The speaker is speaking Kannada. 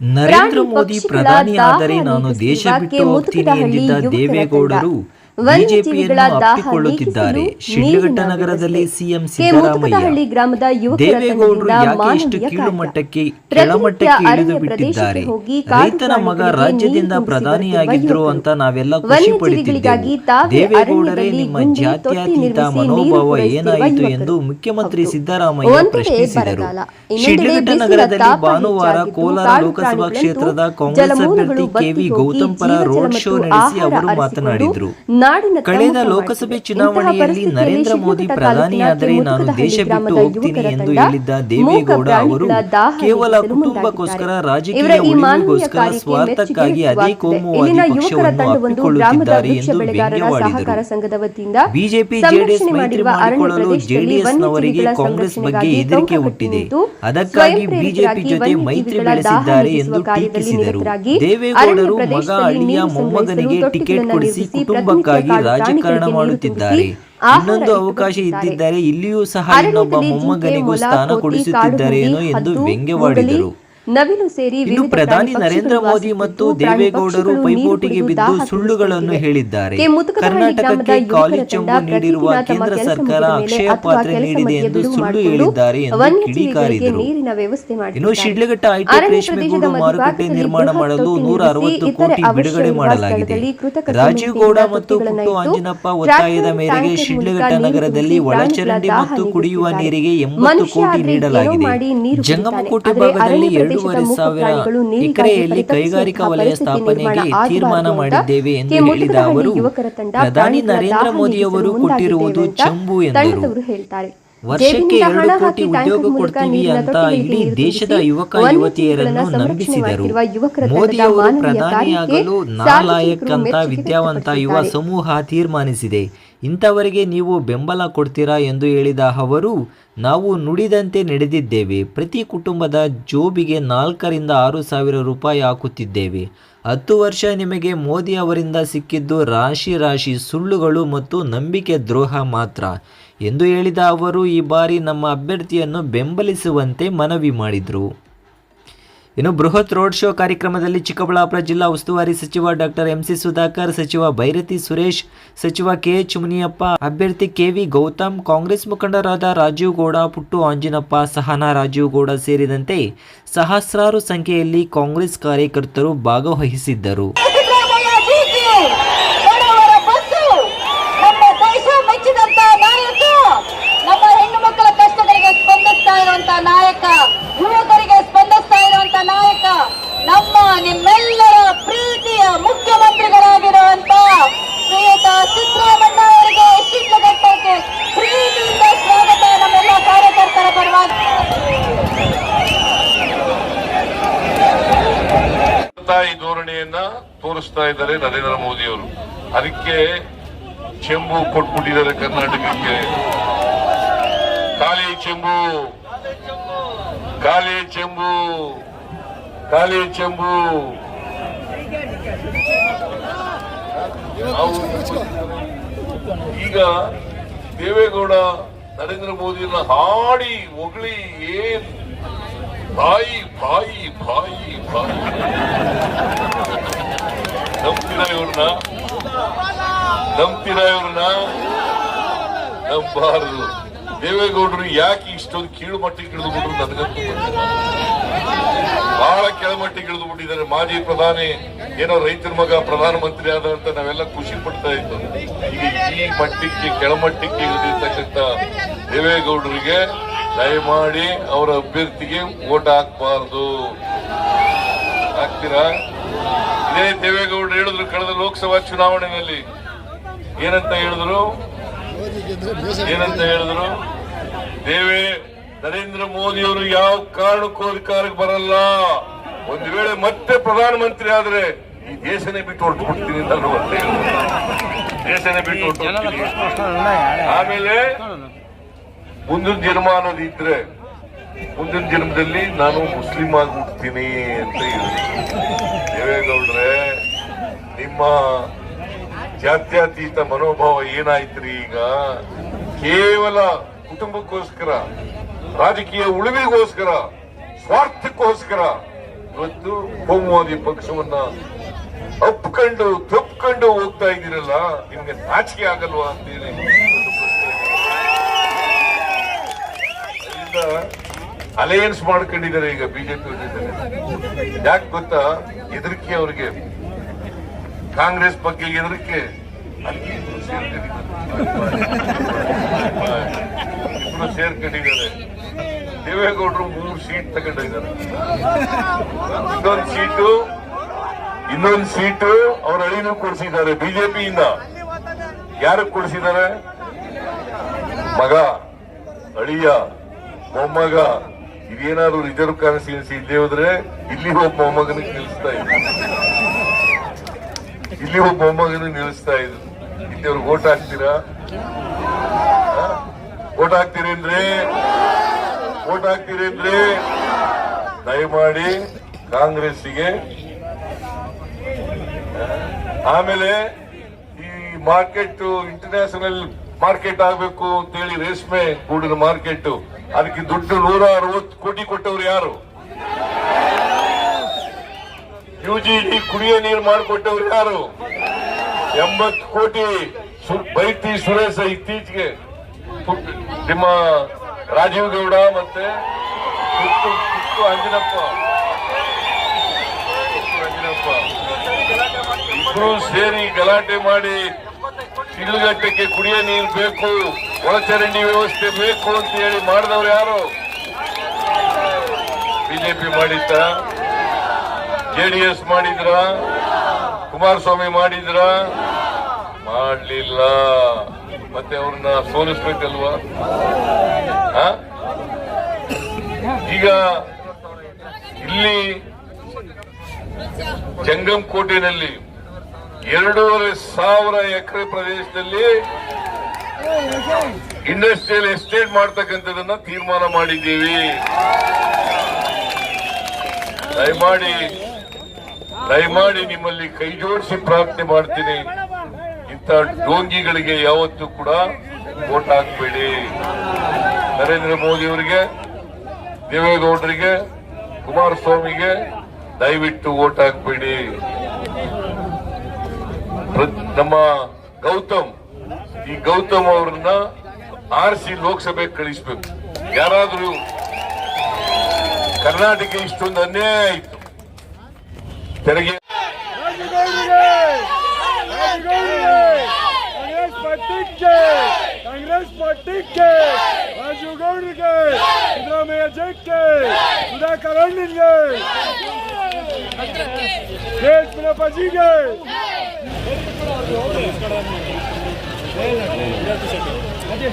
ನರೇಂದ್ರ ಮೋದಿ ಪ್ರಧಾನಿ ಆದರೆ ನಾನು ದೇಶ ಬಿಟ್ಟು ಹೋಗ್ತೀನಿ ಎಂದಿದ್ದ ದೇವೇಗೌಡರು ಬಿಜೆಪಿಯನ್ನು ಅಪ್ಪಿಕೊಳ್ಳುತ್ತಿದ್ದಾರೆ. ಶಿಡ್ಲಘಟ್ಟ ನಗರದಲ್ಲಿ ಸಿಎಂ ಸಿದ್ದರಾಮಯ್ಯ. ಗ್ರಾಮದ ದೇವೇಗೌಡರು ಯಾಕೆ ಇಷ್ಟು ಕೀಳು ಮಟ್ಟಕ್ಕೆ ಕೆಳಮಟ್ಟಕ್ಕೆ ಇಳಿದು ಬಿಟ್ಟಿದ್ದಾರೆ. ರೈತನ ಮಗ ರಾಜ್ಯದಿಂದ ಪ್ರಧಾನಿಯಾಗಿದ್ರು ಅಂತ ನಾವೆಲ್ಲ ಖುಷಿ ಪಡುತ್ತಿದ್ದೆವು. ದೇವೇಗೌಡರೇ ನಿಮ್ಮ ಜಾತ್ಯತೀತ ಮನೋಭಾವ ಏನಾಯಿತು ಎಂದು ಮುಖ್ಯಮಂತ್ರಿ ಸಿದ್ದರಾಮಯ್ಯ ಪ್ರಶ್ನಿಸಿದರು. ಶಿಡ್ಲಘಟ್ಟ ನಗರದಲ್ಲಿ ಭಾನುವಾರ ಕೋಲಾರ ಲೋಕಸಭಾ ಕ್ಷೇತ್ರದ ಕಾಂಗ್ರೆಸ್ ಅಭ್ಯರ್ಥಿ ಕೆವಿ ಗೌತಮ್ ಪರ ರೋಡ್ ಶೋ ನಡೆಸಿ ಅವರು ಮಾತನಾಡಿದರು. ನಾಡಿನ ಕಳೆದ ಲೋಕಸಭೆ ಚುನಾವಣೆಯಲ್ಲಿ ನರೇಂದ್ರ ಮೋದಿ ಪ್ರಧಾನಿಯಾದರೆ ನಾನು ದೇಶ ಬಿಟ್ಟು ಹೋಗ್ತೀನಿ ಎಂದು ಹೇಳಿದ್ದ ದೇವೇಗೌಡ ಅವರು ಕೇವಲ ಕುಟುಂಬಕ್ಕೋಸ್ಕರ. ರಾಜಕೀಯ ಉಳಿವಿಗೋಸ್ಕರ ಸ್ವಾರ್ಥಕ್ಕಾಗಿ ಅದೇ ಕೋಮುವಾದಿ ಪಕ್ಷವನ್ನು ಅಪ್ಪಿಕೊಳ್ಳುತ್ತಿದ್ದಾರೆ ಎಂದು ವ್ಯಂಗ್ಯವಾಡಿದರು. ಬಿಜೆಪಿ ಜೆಡಿಎಸ್ ಮೈತ್ರಿ ಮಾಡಿಕೊಳ್ಳಲು ಜೆಡಿಎಸ್ನವರಿಗೆ ಕಾಂಗ್ರೆಸ್ ಬಗ್ಗೆ ಹೆದರಿಕೆ ಹುಟ್ಟಿದೆ. ಅದಕ್ಕಾಗಿ ಬಿಜೆಪಿ ಜೊತೆ ಮೈತ್ರಿ ಬೆಳೆಸಿದ್ದಾರೆ ಎಂದು ಟೀಕಿಸಿದರು. ದೇವೇಗೌಡರು ಮಗ ಅಳಿಯ ಮೊಮ್ಮಗನಿಗೆ ಟಿಕೆಟ್ ಕೊಡಿಸಿ ಕುಟುಂಬಕ್ಕಾಗಿ ಕಾಡು ರಾಜಕಾರಣ ಮಾಡುತ್ತಿದ್ದಾರೆ ಇನ್ನೊಂದು ಅವಕಾಶ. ಇದ್ದಿದ್ದರೆ ಇಲ್ಲಿಯೂ ಸಹ ಇನ್ನೊಬ್ಬ ಮೊಮ್ಮಗನಿಗೂ ಸ್ಥಾನ ಕೊಡಿಸುತ್ತಿದ್ದಾರೇನೋ ಎಂದು ವ್ಯಂಗ್ಯವಾಡಿದರು ನವಿಲು ಸೇರಿ ಇನ್ನು ಪ್ರಧಾನಿ ನರೇಂದ್ರ ಮೋದಿ ಮತ್ತು ದೇವೇಗೌಡರು ಪೈಪೋಟಿಗೆ ಬಿದ್ದು ಸುಳ್ಳುಗಳನ್ನು ಹೇಳಿದ್ದಾರೆ. ಕರ್ನಾಟಕಕ್ಕೆ ಕಾಲೇಜ್ ಖಾಲಿ ನೀಡಿರುವ ಕೇಂದ್ರ ಸರ್ಕಾರ ಅಕ್ಷಯ ಪಾತ್ರೆ ನೀಡಿದೆ ಎಂದು ಸುಳ್ಳು ಹೇಳಿದ್ದಾರೆ ಎಂದು ಕಿಡಿಕಾರಿದರು. ಇನ್ನು. ಶಿಡ್ಲಘಟ್ಟ ಐಟಿ ರೇಷ್ಮೆ ಮಾರುಕಟ್ಟೆ ನಿರ್ಮಾಣ ಮಾಡಲು ನೂರ ಅರವತ್ತು ಕೋಟಿ ಬಿಡುಗಡೆ ಮಾಡಲಾಗಿದೆ. ರಾಜೀವ್ ಗೌಡ ಮತ್ತು ಪುಟ್ಟು ಅಂಜನಪ್ಪ ಒತ್ತಾಯದ ಮೇರೆಗೆ ಶಿಡ್ಲಘಟ್ಟ ನಗರದಲ್ಲಿ ಒಳಚರಂಡಿ ಮತ್ತು ಕುಡಿಯುವ ನೀರಿಗೆ ಎಂಬತ್ತು ಕೋಟಿ ನೀಡಲಾಗಿದೆ. ಜಂಗಮಕೋಟೆ ಭಾಗದಲ್ಲಿ ಅರಣ್ಯ ಎರಡೂವರೆ ಸಾವಿರ ಎಕರೆಯಲ್ಲಿ ಕೈಗಾರಿಕಾ ವಲಯ ಸ್ಥಾಪನೆಗೆ ತೀರ್ಮಾನ ಮಾಡಿದ್ದೇವೆ ಎಂದು. ಹೇಳಿದ ಅವರು ಪ್ರಧಾನಿ ನರೇಂದ್ರ ಮೋದಿಯವರು ಮೋದಿ ಅವರು ನೀಗಿಸಲು ಕೊಟ್ಟಿರುವುದು ಚಂಬು ಎಂದರು ವರ್ಷಕ್ಕೆ ಎರಡು ಕೋಟಿ ಉದ್ಯೋಗ ಕೊಡ್ತೀವಿ ಅಂತ ಇಡೀ ದೇಶದ ಯುವಕ ಯುವತಿಯರನ್ನು ನಂಬಿಸಿದರು. ಮೋದಿ ಅವರು ಪ್ರಧಾನಿಯಾಗಲು ನಾಲಾಯಕ್ ಅಂತ ವಿದ್ಯಾವಂತ ಯುವ. ಸಮೂಹ ತೀರ್ಮಾನಿಸಿದೆ. ಇಂಥವರಿಗೆ ನೀವು ಬೆಂಬಲ ಕೊಡ್ತೀರಾ ಎಂದು ಹೇಳಿದ ಅವರು ನಾವು ನುಡಿದಂತೆ ನಡೆದಿದ್ದೇವೆ. ಪ್ರತಿ ಕುಟುಂಬದ ಜೋಬಿಗೆ ನಾಲ್ಕರಿಂದ ಆರು ಸಾವಿರ ರೂಪಾಯಿ ಹಾಕುತ್ತಿದ್ದೇವೆ. ಹತ್ತು ವರ್ಷ ನಿಮಗೆ ಮೋದಿ ಅವರಿಂದ ಸಿಕ್ಕಿದ್ದು ರಾಶಿ ರಾಶಿ ಸುಳ್ಳುಗಳು ಮತ್ತು ನಂಬಿಕೆ ದ್ರೋಹ ಮಾತ್ರ. ಎಂದು ಹೇಳಿದ ಅವರು, ಈ ಬಾರಿ ನಮ್ಮ ಅಭ್ಯರ್ಥಿಯನ್ನು ಬೆಂಬಲಿಸುವಂತೆ ಮನವಿ ಮಾಡಿದರು. ಇನ್ನು ಬೃಹತ್ ರೋಡ್ ಶೋ ಕಾರ್ಯಕ್ರಮದಲ್ಲಿ ಚಿಕ್ಕಬಳ್ಳಾಪುರ ಜಿಲ್ಲಾ ಉಸ್ತುವಾರಿ ಸಚಿವ ಡಾಕ್ಟರ್ ಎಂಸಿ ಸುಧಾಕರ್, ಸಚಿವ ಭೈರತಿ ಸುರೇಶ್, ಸಚಿವ ಕೆಎಚ್ ಮುನಿಯಪ್ಪ, ಅಭ್ಯರ್ಥಿ ಕೆವಿ ಗೌತಮ್, ಕಾಂಗ್ರೆಸ್ ಮುಖಂಡರಾದ ರಾಜೀವ್ ಗೌಡ, ಪುಟ್ಟು ಆಂಜಿನಪ್ಪ ಸಹನಾ, ರಾಜೀವ್ ಗೌಡ ಸೇರಿದಂತೆ ಸಹಸ್ರಾರು ಸಂಖ್ಯೆಯಲ್ಲಿ ಕಾಂಗ್ರೆಸ್ ಕಾರ್ಯಕರ್ತರು ಭಾಗವಹಿಸಿದ್ದರು. ತೋರಿಸ್ತಾ ಇದ್ದಾರೆ ನರೇಂದ್ರ ಮೋದಿ ಅವರು ಅದಕ್ಕೆ ಚೆಂಬು ಕೊಟ್ಬಿಟ್ಟಿದ್ದಾರೆ ಕರ್ನಾಟಕಕ್ಕೆ. ಖಾಲಿ ಚೆಂಬು. ಖಾಲಿ ಚೆಂಬು. ಖಾಲಿ ಚೆಂಬು. ಈಗ ದೇವೇಗೌಡ, ನರೇಂದ್ರ ಮೋದಿಯನ್ನ ಹಾಡಿ ಹೊಗಳಿ ಏನ್? ಬಾಯಿ ಬಾಯಿ ಬಾಯಿ ಬಾಯಿ. ನಂಬ್ತೀರಾ ಇವ್ರನ್ನ ಇವ್ರನ್ನ ನಂಬಾರದು ದೇವೇಗೌಡರು ಯಾಕೆ ಇಷ್ಟೊಂದು ಕೀಳು ಮಟ್ಟಿಗೆ ಇಳಿದು ಬಿಟ್ರು ನನಗಂತೂ ಬಹಳ ಕೆಳಮಟ್ಟಿಗೆ ಇಳಿದುಬಿಟ್ಟಿದ್ದಾರೆ ಮಾಜಿ ಪ್ರಧಾನಿ, ಏನೋ ರೈತರ ಮಗ ಪ್ರಧಾನಮಂತ್ರಿ ಆದ ಅಂತ ನಾವೆಲ್ಲ ಖುಷಿ ಪಡ್ತಾ ಈಗ ಈ ಮಟ್ಟಕ್ಕೆ ಕೆಳಮಟ್ಟಕ್ಕೆ ಇಳಿದಿರ್ತಕ್ಕಂಥ ದೇವೇಗೌಡರಿಗೆ ದಯಮಾಡಿ ಅವರ ಅಭ್ಯರ್ಥಿಗೆ ಓಟ್ ಹಾಕ್ಬಾರ್ದು. ಹಾಕ್ತೀರಾ? ಇದೇ ದೇವೇಗೌಡರು ಹೇಳಿದ್ರು ಕಳೆದ ಲೋಕಸಭಾ ಚುನಾವಣೆಯಲ್ಲಿ. ಏನಂತ ಹೇಳಿದ್ರು? ಏನಂತ ಹೇಳಿದ್ರು? ದೇವೇ ನರೇಂದ್ರ ಮೋದಿಯವರು ಯಾವ ಕಾರಣಕ್ಕೂ ಅಧಿಕಾರಕ್ಕೆ ಬರಲ್ಲ. ಒಂದು ವೇಳೆ ಮತ್ತೆ ಪ್ರಧಾನಮಂತ್ರಿ ಆದ್ರೆ ಈ ದೇಶನೇ ಬಿಟ್ಟು ಹೊರಟು ಬಿಡ್ತೀನಿ ಅಂತ. ದೇಶನೇ ಬಿಟ್ಟು ಹೊರಟು ಆಮೇಲೆ ಮುಂದಿನ ಜನ್ಮ ಅನ್ನೋದಿದ್ರೆ ಮುಂದಿನ ಜನ್ಮದಲ್ಲಿ ನಾನು ಮುಸ್ಲಿಂ ಆಗಿ ಹುಡ್ತೀನಿ ಅಂತ ಹೇಳಿದ್ರು. ದೇವೇಗೌಡ್ರೆ ನಿಮ್ಮ ಜಾತ್ಯತೀತ ಮನೋಭಾವ ಏನಾಯ್ತ್ರಿ ಈಗ? ಕೇವಲ ಕುಟುಂಬಕ್ಕೋಸ್ಕರ, ರಾಜಕೀಯ ಉಳಿವಿಗೋಸ್ಕರ, ಸ್ವಾರ್ಥಕ್ಕೋಸ್ಕರ ಇವತ್ತು ಕೋಮುವಾದಿ ಪಕ್ಷವನ್ನ ಅಪ್ಕೊಂಡು, ತಪ್ಕೊಂಡು ಹೋಗ್ತಾ ಇದ್ದೀರಲ್ಲ, ನಿಮ್ಗೆ ನಾಚಿಕೆ ಆಗಲ್ವಾ ಅಂತೇಳಿ ಅಲಯನ್ಸ್ ಮಾಡ್ಕೊಂಡಿದ್ದಾರೆ ಈಗ ಬಿಜೆಪಿ ಯಾಕೆ ಗೊತ್ತಾ? ಹೆದರಿಕೆ ಅವ್ರಿಗೆ. ಕಾಂಗ್ರೆಸ್ ಬಗ್ಗೆ ಹೆದರಿಕೆ. ಇಬ್ರು ಸೇರ್ಕೊಂಡಿದ್ದಾರೆ. ದೇವೇಗೌಡರು ಮೂರು ಸೀಟ್ ತಗೊಂಡಿದ್ದಾರೆ ಇನ್ನೊಂದು ಸೀಟು ಇನ್ನೊಂದು ಸೀಟು ಅವ್ರ ಅಳಿನೂ ಕೊಡಿಸಿದ್ದಾರೆ ಬಿಜೆಪಿಯಿಂದ. ಯಾರು ಕೊಡಿಸಿದ್ದಾರೆ? ಮಗ, ಅಳಿಯ ಮೊಮ್ಮಗ. ಇದೇನಾದ್ರು ರಿಸರ್ವ್ ಕಾನ್ಸ್ಟಿಟ್ಯೂನ್ಸಿ ಇಲ್ಲೇ ಹೋದ್ರೆ ಇಲ್ಲಿ ಒಬ್ಬ ಮೊಮ್ಮಗನಿಗೆ ನಿಲ್ಲಿಸ್ತಾ ಇದ್ರು. ಇಲ್ಲಿ ಒಬ್ಬ ಮೊಮ್ಮಗನಿಗೆ ನಿಲ್ಲಿಸ್ತಾ ಇದ್ರು. ಇಲ್ಲಿ ಅವ್ರು ಓಟ್ ಹಾಕ್ತೀರಾ? ಓಟ್ ಹಾಕ್ತೀರೇನ್ರಿ ಓಟ್ ಹಾಕ್ತೀರೇನ್ರಿ ದಯಮಾಡಿ ಕಾಂಗ್ರೆಸ್ಸಿಗೆ ಆಮೇಲೆ ಈ ಮಾರ್ಕೆಟ್ ಇಂಟರ್ನ್ಯಾಷನಲ್ ಮಾರ್ಕೆಟ್ ಆಗ್ಬೇಕು ಅಂತೇಳಿ ರೇಷ್ಮೆ ಗೂಡಿನ ಮಾರ್ಕೆಟ್. ಅದಕ್ಕೆ ದುಡ್ಡು ನೂರ ಅರವತ್ತು ಕೋಟಿ ಕೊಟ್ಟವ್ರು ಯಾರು? ಯು ಜಿ ಡಿ ಕುಡಿಯೋ ನೀರು ಮಾಡಿಕೊಟ್ಟವ್ರು ಯಾರು? ಎಂಬತ್ತು ಕೋಟಿ ಬೈತಿ ಸುರೇಶ ಇತ್ತೀಚೆಗೆ ನಿಮ್ಮ ರಾಜೀವ್ ಗೌಡ ಮತ್ತೆ ಅಂಜನಪ್ಪ. ಅಂಜನಪ್ಪ. ಇಬ್ರು ಸೇರಿ ಗಲಾಟೆ ಮಾಡಿ ಶಿಡ್ಲಘಟ್ಟಕ್ಕೆ ಕುಡಿಯೋ ನೀರು ಬೇಕು, ಒಳಚರಂಡಿ ವ್ಯವಸ್ಥೆ ಬೇಕು ಅಂತ ಹೇಳಿ ಮಾಡಿದವ್ರು ಯಾರು? ಬಿಜೆಪಿ ಮಾಡಿದ್ದ ಎಸ್ ಮಾಡಿದ್ರ, ಕುಮಾರಸ್ವಾಮಿ ಮಾಡಿದ್ರ? ಮಾಡ್ಲಿಲ್ಲ. ಮತ್ತೆ ಅವ್ರನ್ನ ಸೋಲಿಸ್ಬೇಕಲ್ವಾ? ಈಗ ಇಲ್ಲಿ ಜಂಗಮ್ ಕೋಟೆನಲ್ಲಿ ಎರಡೂವರೆ ಸಾವಿರ ಎಕರೆ ಪ್ರದೇಶದಲ್ಲಿ ಇಂಡಸ್ಟ್ರಿಯಲ್ ಎಸ್ಟೇಟ್ ಮಾಡ್ತಕ್ಕಂಥದನ್ನ ತೀರ್ಮಾನ ಮಾಡಿದ್ದೀವಿ. ದಯಮಾಡಿ ದಯಮಾಡಿ ನಿಮ್ಮಲ್ಲಿ ಕೈ ಜೋಡಿಸಿ ಪ್ರಾರ್ಥನೆ ಮಾಡ್ತೀನಿ. ಇಂಥ ಡೋಂಗಿಗಳಿಗೆ ಯಾವತ್ತೂ ಕೂಡ ವೋಟ್ ಹಾಕ್ಬೇಡಿ. ನರೇಂದ್ರ ಮೋದಿ ಅವರಿಗೆ, ದೇವೇಗೌಡರಿಗೆ, ಕುಮಾರಸ್ವಾಮಿಗೆ ದಯವಿಟ್ಟು ವೋಟ್ ಹಾಕ್ಬೇಡಿ. ನಮ್ಮ ಗೌತಮ್ ಈ ಗೌತಮ್ ಅವರನ್ನ ಆರಿಸಿ ಲೋಕಸಭೆಗೆ ಕಳಿಸ್ಬೇಕು. ಯಾರಾದ್ರೂ ಕರ್ನಾಟಕ ಇಷ್ಟೊಂದು ಅನ್ಯಾಯ ಆಯ್ತು. ತೆರಿಗೆ ಕಾಂಗ್ರೆಸ್ ಪಾರ್ಟಿಗೆ ಕಾಂಗ್ರೆಸ್ ಪಾರ್ಟಿಗೆ ರಾಜೀವ್ ಗೌಡರಿಗೆ ಸಿದ್ದರಾಮಯ್ಯ ಜಯಕ್ಕೆ ಸುಧಾಕರ್ ಅಣ್ಣಿಗೆ ಕೇಶ್ ಪುನಪಾಜಿಗೆ ಅದೇ